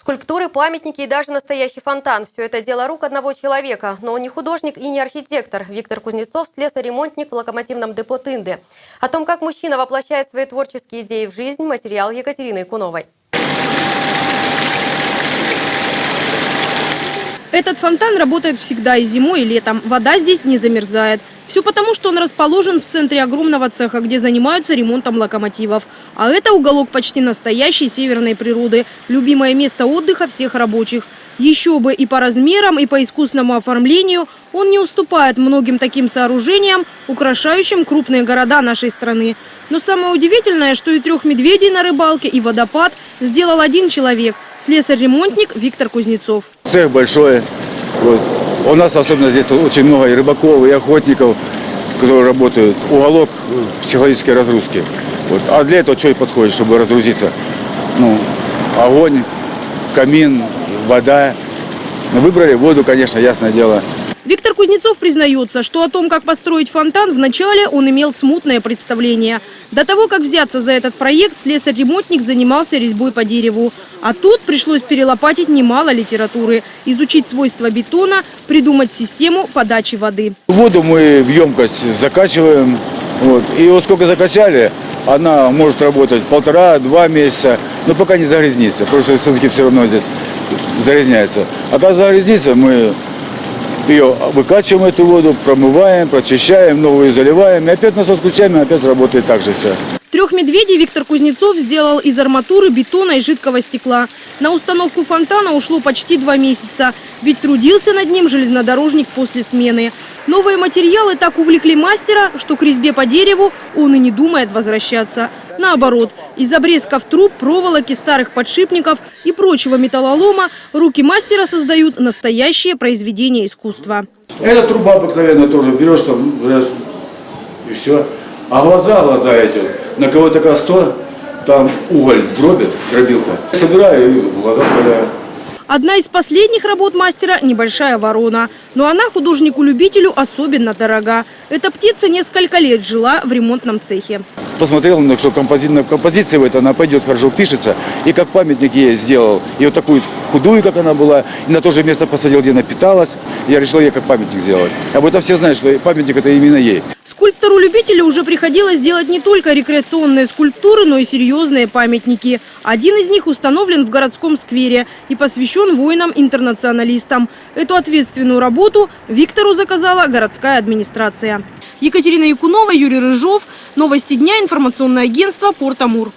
Скульптуры, памятники и даже настоящий фонтан – все это дело рук одного человека. Но он не художник и не архитектор. Виктор Кузнецов – слесарь-ремонтник в локомотивном депо Тынды. О том, как мужчина воплощает свои творческие идеи в жизнь, материал Екатерины Икуновой. Этот фонтан работает всегда и зимой, и летом. Вода здесь не замерзает. Все потому, что он расположен в центре огромного цеха, где занимаются ремонтом локомотивов. А это уголок почти настоящей северной природы. Любимое место отдыха всех рабочих. Еще бы и по размерам, и по искусному оформлению он не уступает многим таким сооружениям, украшающим крупные города нашей страны. Но самое удивительное, что и трех медведей на рыбалке, и водопад сделал один человек – слесарь-ремонтник Виктор Кузнецов. Цех большой. Вот. У нас особенно здесь очень много и рыбаков, и охотников, которые работают. Уголок психологической разгрузки. Вот. А для этого что и подходит, чтобы разгрузиться? Ну, огонь, камин, вода. Ну, выбрали воду, конечно, ясное дело. Виктор Кузнецов признается, что о том, как построить фонтан, вначале он имел смутное представление. До того, как взяться за этот проект, слесарь-ремонтник занимался резьбой по дереву. А тут пришлось перелопатить немало литературы, изучить свойства бетона, придумать систему подачи воды. Воду мы в емкость закачиваем. Вот. И вот сколько закачали, она может работать полтора-два месяца, но пока не загрязнится. Потому что все-таки все равно здесь загрязняется. А когда загрязнится, мы ее выкачиваем эту воду, промываем, прочищаем, новую заливаем. И опять насос включаем, и опять работает так же все. Трех медведей Виктор Кузнецов сделал из арматуры, бетона и жидкого стекла. На установку фонтана ушло почти два месяца, ведь трудился над ним железнодорожник после смены. Новые материалы так увлекли мастера, что к резьбе по дереву он и не думает возвращаться. Наоборот, из обрезков труб, проволоки, старых подшипников и прочего металлолома руки мастера создают настоящее произведение искусства. Эта труба обыкновенно тоже берешь там и все. А глаза, глаза эти, на кого-то 100, там уголь дробит, дробилка. Собираю и глаза вставляю. Одна из последних работ мастера – небольшая ворона. Но она художнику-любителю особенно дорога. Эта птица несколько лет жила в ремонтном цехе. Посмотрел, что компози... на композиция в это, она пойдет, хорошо пишется. И как памятник я сделал. И вот такую худую, как она была, и на то же место посадил, где она питалась. Я решил ей как памятник сделать. Об этом все знают, что памятник это именно ей. Скульптору-любителю уже приходилось делать не только рекреационные скульптуры, но и серьезные памятники. Один из них установлен в городском сквере и посвящен воинам-интернационалистам. Эту ответственную работу Виктору заказала городская администрация. Екатерина Якунова, Юрий Рыжов. Новости дня. Информационное агентство «Порт-Амур».